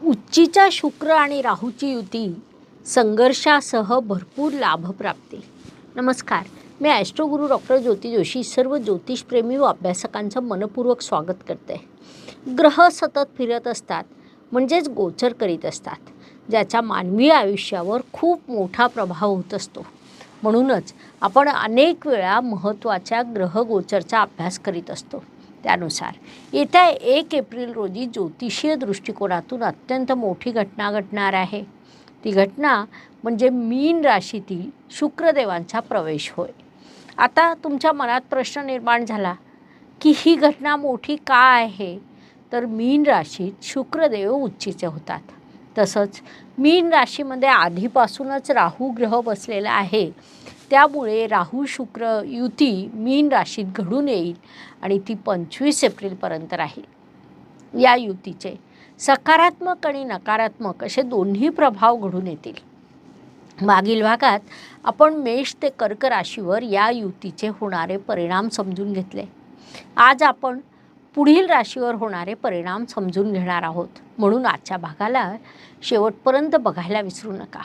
उच्चीच्या शुक्र आणि राहूची युती संघर्षासह भरपूर लाभप्राप्ती नमस्कार. मी ॲस्ट्रोगुरू डॉक्टर ज्योती जोशी सर्व ज्योतिषप्रेमी व अभ्यासकांचं मनपूर्वक स्वागत करते. ग्रह सतत फिरत असतात म्हणजेच गोचर करीत असतात ज्याचा मानवी आयुष्यावर खूप मोठा प्रभाव होत असतो. म्हणूनच आपण अनेक वेळा महत्त्वाच्या ग्रहगोचरचा अभ्यास करीत असतो. त्यानुसार. येत्या एक एप्रिल रोजी ज्योतिषीय दृष्टिकोनातून अत्यंत मोठी घटना घडणार आहे. ती घटना म्हणजे मीन राशीतील शुक्रदेवांचा प्रवेश होय. आता तुमच्या मनात प्रश्न निर्माण झाला की ही घटना मोठी का आहे? तर मीन राशीत शुक्रदेव उच्चीचे होतात. तसंच मीन राशीमध्ये आधीपासूनच राहू ग्रह बसलेला आहे. त्यामुळे राहू शुक्र युती मीन राशीत घडून येईल आणि ती पंचवीस एप्रिलपर्यंत राहील. या युतीचे सकारात्मक आणि नकारात्मक असे दोन्ही प्रभाव घडून येतील. मागील भागात आपण मेष ते कर्क राशीवर या युतीचे होणारे परिणाम समजून घेतले. आज आपण पुढील राशीवर होणारे परिणाम समजून घेणार आहोत. म्हणून आजच्या भागाला शेवटपर्यंत बघायला विसरू नका.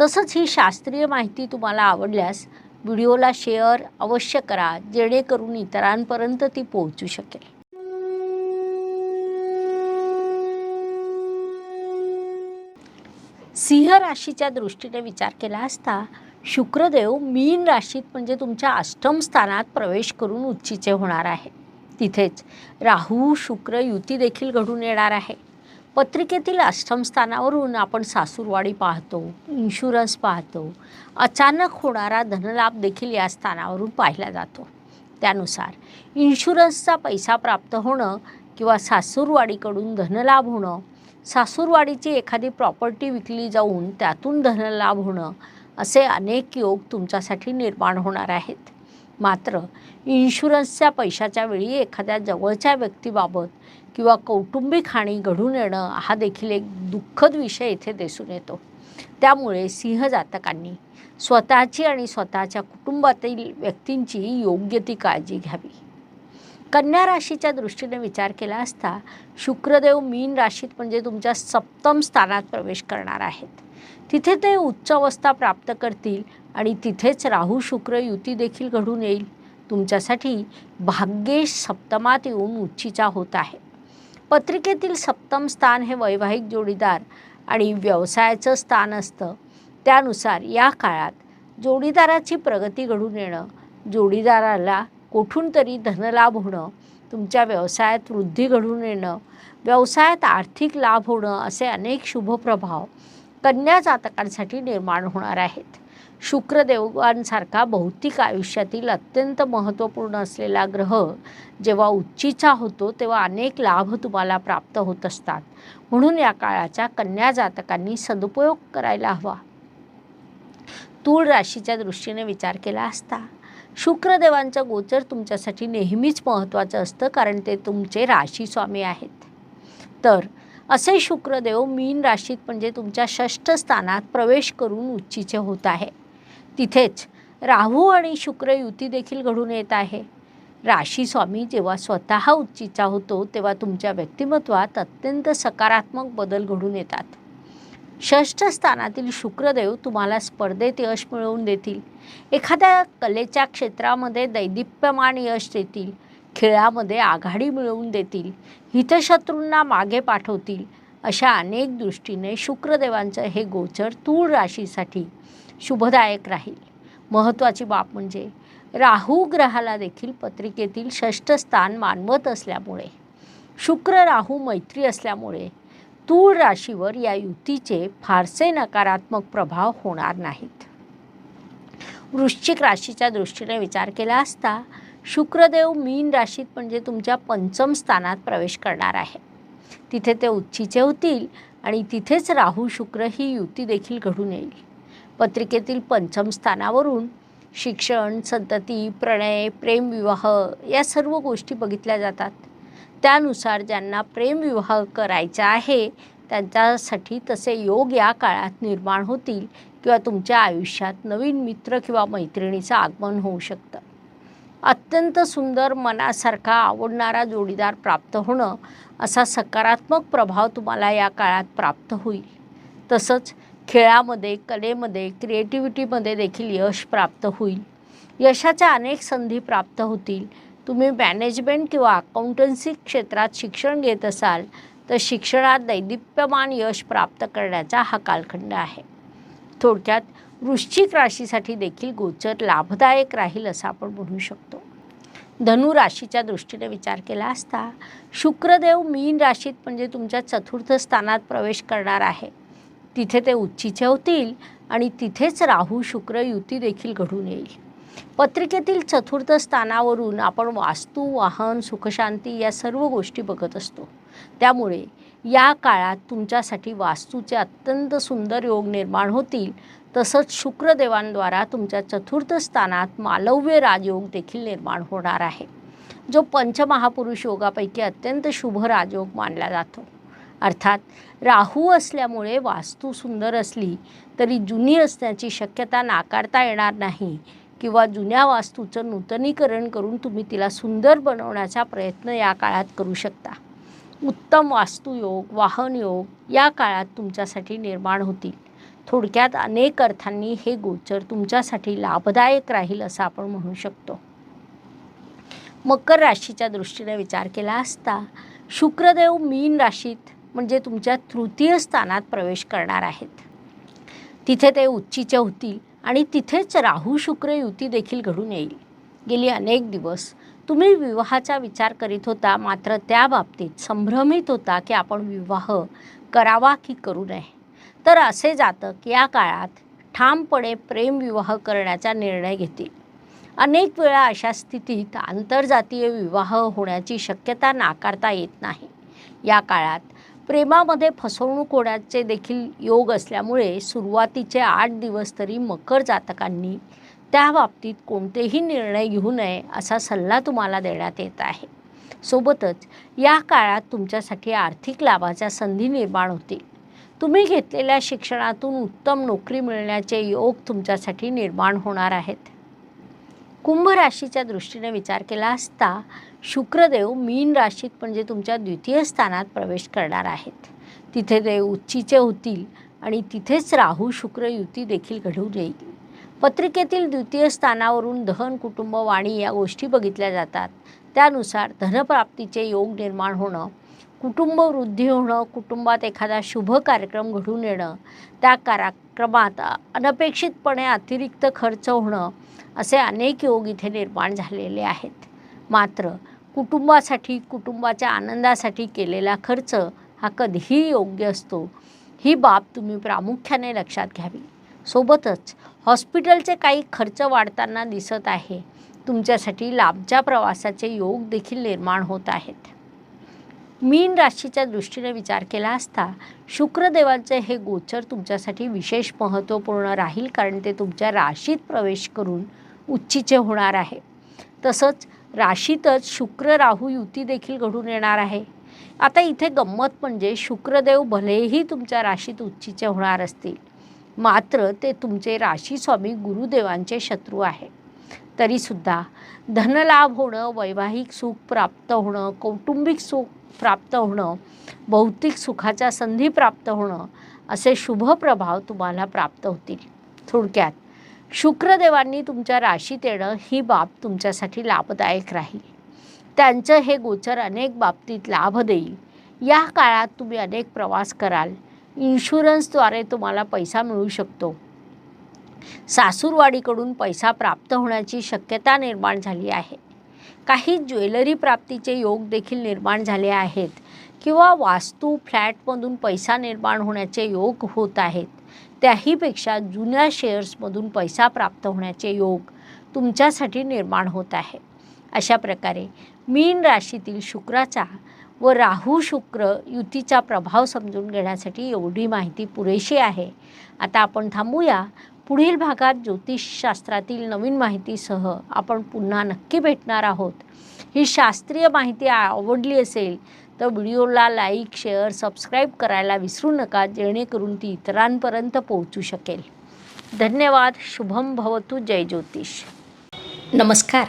तसंच ही शास्त्रीय माहिती तुम्हाला आवडल्यास व्हिडिओला शेअर अवश्य करा जेणेकरून इतरांपर्यंत ती पोहोचू शकेल. सिंह राशीच्या दृष्टीने विचार केला असता शुक्रदेव मीन राशीत म्हणजे तुमच्या अष्टम स्थानात प्रवेश करून उच्चीचे होणार आहे. तिथेच राहू शुक्र युती देखील घडून येणार आहे. पत्रिकेतील अष्टम स्थानावरून आपण सासूरवाडी पाहतो इन्शुरन्स पाहतो. अचानक होणारा धनलाभ देखील या स्थानावरून पाहिला जातो. त्यानुसार इन्शुरन्सचा पैसा प्राप्त होणं किंवा सासूरवाडीकडून धनलाभ होणं सासूरवाडीची एखादी प्रॉपर्टी विकली जाऊन त्यातून धनलाभ होणं असे अनेक योग तुमच्यासाठी निर्माण होणार आहेत. मात्र इन्शुरन्सच्या पैशाच्या वेळी एखाद्या जवळच्या व्यक्तीबाबत किंवा कौटुंबिक हानी घडून येणं हा देखील एक दुःखद विषय इथे दिसून येतो. त्यामुळे सिंह जातकांनी स्वतःची आणि स्वतःच्या कुटुंबातील व्यक्तींची योग्य ती काळजी घ्यावी. कन्या राशीच्या दृष्टीने विचार केला असता शुक्रदेव मीन राशीत म्हणजे तुमच्या सप्तम स्थानात प्रवेश करणार आहेत. तिथे ते उच्च अवस्था प्राप्त करतील आणि तिथेच राहू शुक्र युती देखील घडून येईल. तुमच्यासाठी भाग्येश सप्तमात येऊन उच्चीचा होत आहे. पत्रिकेतील सप्तम स्थान हे वैवाहिक जोडीदार आणि व्यवसायाचं स्थान असतं. त्यानुसार या काळात जोडीदाराची प्रगती घडून येणं जोडीदाराला कुठून तरी धनलाभ होणं तुमच्या व्यवसायात वृद्धी घडून येणं व्यवसायात आर्थिक लाभ होणं असे अनेक शुभप्रभाव कन्या जातकांसाठी निर्माण होणार आहेत. शुक्रदेवांसारखा भौतिक आयुष्यातील अत्यंत महत्त्वपूर्ण असलेला ग्रह जेव्हा उच्चीचा होतो तेव्हा अनेक लाभ तुम्हाला प्राप्त होत असतात. म्हणून या काळाच्या कन्या जातकांनी सदुपयोग करायला हवा. तूळ राशीच्या दृष्टीने विचार केला असता शुक्रदेवांचं गोचर तुमच्यासाठी नेहमीच महत्त्वाचं असतं कारण ते तुमचे राशी स्वामी आहेत. तर असे शुक्रदेव मीन राशीत म्हणजे तुमच्या षष्ठ स्थानात प्रवेश करून उच्चीचे होत आहे. तिथेच राहू आणि शुक्र युती देखील घडून येत आहे. राशी स्वामी जेव्हा स्वतः उच्चीचा होतो तेव्हा तुमच्या व्यक्तिमत्वात अत्यंत सकारात्मक बदल घडून येतात. षष्ठ स्थानातील शुक्रदेव तुम्हाला स्पर्धेत यश मिळवून देतील. एखाद्या कलेच्या क्षेत्रामध्ये दैदिप्यमान यश देतील. खेळामध्ये आघाडी मिळवून देतील. हितशत्रूंना मागे पाठवतील. अशा अनेक दृष्टीने शुक्रदेवांचं हे गोचर तूळ राशीसाठी शुभदायक राहील. महत्त्वाची बाब म्हणजे राहू ग्रहाला देखील पत्रिकेतील षष्ठ स्थान मानवत असल्यामुळे शुक्र राहू मैत्री असल्यामुळे तूळ राशीवर या युतीचे फारसे नकारात्मक प्रभाव होणार नाहीत. वृश्चिक राशीच्या दृष्टीने विचार केला असता शुक्रदेव मीन राशीत म्हणजे तुमच्या पंचम स्थानात प्रवेश करणार आहे. तिथे ते उच्चीचे होतील आणि तिथेच राहू शुक्र ही युती देखील घडून येईल. पत्रिकेतील पंचम स्थानावरून शिक्षण संतती प्रणय प्रेमविवाह या सर्व गोष्टी बघितल्या जातात. त्यानुसार ज्यांना प्रेमविवाह करायचा आहे त्यांच्यासाठी तसे योग या काळात निर्माण होतील किंवा तुमच्या आयुष्यात नवीन मित्र किंवा मैत्रिणीचं आगमन होऊ शकतं. अत्यंत सुंदर मनासारखा आवडणारा जोडीदार प्राप्त होणं असा सकारात्मक प्रभाव तुम्हाला या काळात प्राप्त होईल. तसंच खेळामध्ये कलेमध्ये क्रिएटिव्हिटीमध्ये देखील यश प्राप्त होईल. यशाच्या अनेक संधी प्राप्त होतील. तुम्ही मॅनेजमेंट किंवा अकाउंटन्सी क्षेत्रात शिक्षण घेत असाल तर शिक्षणात दैदिप्यमान यश प्राप्त करण्याचा हा कालखंड आहे. थोडक्यात वृश्चिक राशीसाठी देखील गोचर लाभदायक राहील असं आपण म्हणू शकतो. धनु राशीच्या दृष्टीने विचार केला असता शुक्रदेव मीन राशीत म्हणजे तुमच्या चतुर्थ स्थानात प्रवेश करणार आहे. तिथे ते उच्चीचे होतील आणि तिथेच राहू शुक्र युती देखील घडून येईल. पत्रिकेतील चतुर्थ स्थानावरून आपण वास्तू वाहन सुखशांती या सर्व गोष्टी बघत असतो. त्यामुळे या काळात तुमच्यासाठी वास्तूचे अत्यंत सुंदर योग निर्माण होतील. तसंच शुक्रदेवांद्वारा तुमच्या चतुर्थ स्थानात मालव्य राजयोग देखील निर्माण होणार आहे. जो पंचमहापुरुष योगापैकी अत्यंत शुभ राजयोग मानला जातो. अर्थात राहू असल्यामुळे वास्तू सुंदर असली तरी जुनी असण्याची शक्यता नाकारता येणार नाही किंवा जुन्या वास्तूचं नूतनीकरण करून तुम्ही तिला सुंदर बनवण्याचा प्रयत्न या काळात करू शकता. उत्तम वास्तुयोग वाहन योग या काळात तुमच्यासाठी निर्माण होतील. थोडक्यात अनेक अर्थांनी हे गोचर तुमच्यासाठी लाभदायक राहील असं आपण म्हणू शकतो. मकर राशीच्या दृष्टीने विचार केला असता शुक्रदेव मीन राशीत म्हणजे तुमच्या तृतीय स्थानात प्रवेश करणार आहेत. तिथे ते उच्चीचे होतील आणि तिथेच राहू शुक्र युती देखील घडून येईल. गेली अनेक दिवस तुम्ही विवाहाचा विचार करीत होता मात्र त्या बाबतीत संभ्रमित होता की आपण विवाह करावा की करू नये. तर असे जातक या काळात ठामपणे प्रेमविवाह करण्याचा निर्णय घेतील. अनेक वेळा अशा स्थितीत आंतरजातीय विवाह होण्याची शक्यता नाकारता येत नाही. या काळात प्रेमामध्ये फसवणूक होण्याचे देखील योग असल्यामुळे सुरुवातीचे आठ दिवस तरी मकर जातकांनी त्या बाबतीत कोणतेही निर्णय घेऊ नये असा सल्ला तुम्हाला देण्यात येत आहे. सोबतच या काळात तुमच्यासाठी आर्थिक लाभाच्या संधी निर्माण होतील. तुम्ही घेतलेल्या शिक्षणातून उत्तम नोकरी मिळण्याचे योग तुमच्यासाठी निर्माण होणार आहेत. कुंभ राशीच्या दृष्टीने विचार केला असता शुक्रदेव मीन राशीत म्हणजे तुमच्या द्वितीय स्थानात प्रवेश करणार आहेत. तिथे ते उच्चीचे होतील आणि तिथेच राहू शुक्र युती देखील घडून येईल. पत्रिकेतील द्वितीय स्थानावरून धन कुटुंब वाणी या गोष्टी बघितल्या जातात. त्यानुसार धनप्राप्तीचे योग निर्माण होणं कुटुंब वृद्धी होणं कुटुंबात एखादा शुभ कार्यक्रम घडून येणं त्या कार्यक्रमात अनपेक्षितपणे अतिरिक्त खर्च होणं असे अनेक योग इथे निर्माण झालेले आहेत. मात्र कुटुंबासाठी कुटुंबाच्या आनंदासाठी केलेला खर्च हा कधीही योग्य असतो. ही बाब तुम्ही प्रामुख्याने लक्षात घ्यावी. सोबतच हॉस्पिटलचे काही खर्च वाढताना दिसत आहे. तुमच्यासाठी लांबच्या प्रवासाचे योग देखील निर्माण होत आहेत. मीन राशीच्या दृष्टीने विचार केला असता शुक्रदेवांचे हे गोचर तुमच्यासाठी विशेष महत्त्वपूर्ण राहील कारण ते तुमच्या राशीत प्रवेश करून उच्चीचे होणार आहे. तसंच राशीतच शुक्र राहू युती देखील घडून येणार आहे. आता इथे गंमत म्हणजे शुक्रदेव भलेही तुमच्या राशीत उच्चीचे होणार असतील मात्र ते तुमचे राशी स्वामी गुरुदेवांचे शत्रू आहे. तरीसुद्धा धनलाभ होणं वैवाहिक सुख प्राप्त होणं कौटुंबिक सुख प्राप्त होणं भौतिक सुखाच्या संधी प्राप्त होणं असे शुभ प्रभाव तुम्हाला प्राप्त होतील. थोडक्यात शुक्रदेवांनी तुमच्या राशीत येणं ही बाब तुमच्यासाठी लाभदायक राहील. त्यांचं हे गोचर अनेक बाबतीत लाभ देईल. या काळात तुम्ही अनेक प्रवास कराल. इन्शुरन्सद्वारे तुम्हाला पैसा मिळू शकतो. सासूरवाडीकडून पैसा प्राप्त होण्याची शक्यता निर्माण झाली आहे. काही ज्वेलरी प्राप्तीचे योग देखील निर्माण झाले आहेत किंवा वास्तू फ्लॅटमधून पैसा निर्माण होण्याचे योग होत आहेत. त्याहीपेक्षा जुन्या शेअर्समधून पैसा प्राप्त होण्याचे योग तुमच्यासाठी निर्माण होत आहे. अशा प्रकारे मीन राशीतील शुक्राचा व राहू शुक्र युतीचा प्रभाव समजून घेण्यासाठी एवढी माहिती पुरेशी आहे. आता आपण थांबूया. पुढील भागात ज्योतिषशास्त्रातील नवीन माहितीसह आपण पुन्हा नक्की भेटणार आहोत. ही शास्त्रीय माहिती आवडली असेल तर व्हिडिओला लाईक शेअर सबस्क्राईब करायला विसरू नका जेणेकरून ती इतरांपर्यंत पोहोचू शकेल. धन्यवाद शुभम भवतु जय ज्योतिष. नमस्कार.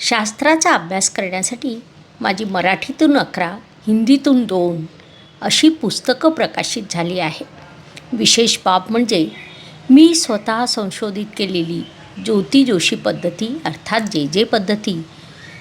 शास्त्राचा अभ्यास करण्यासाठी माझी मराठीतून अकरा हिंदीतून दोन अशी पुस्तकं प्रकाशित झाली आहे. विशेष बाब म्हणजे मी स्वतः संशोधित केलेली ज्योती जोशी पद्धती अर्थात जे जे पद्धती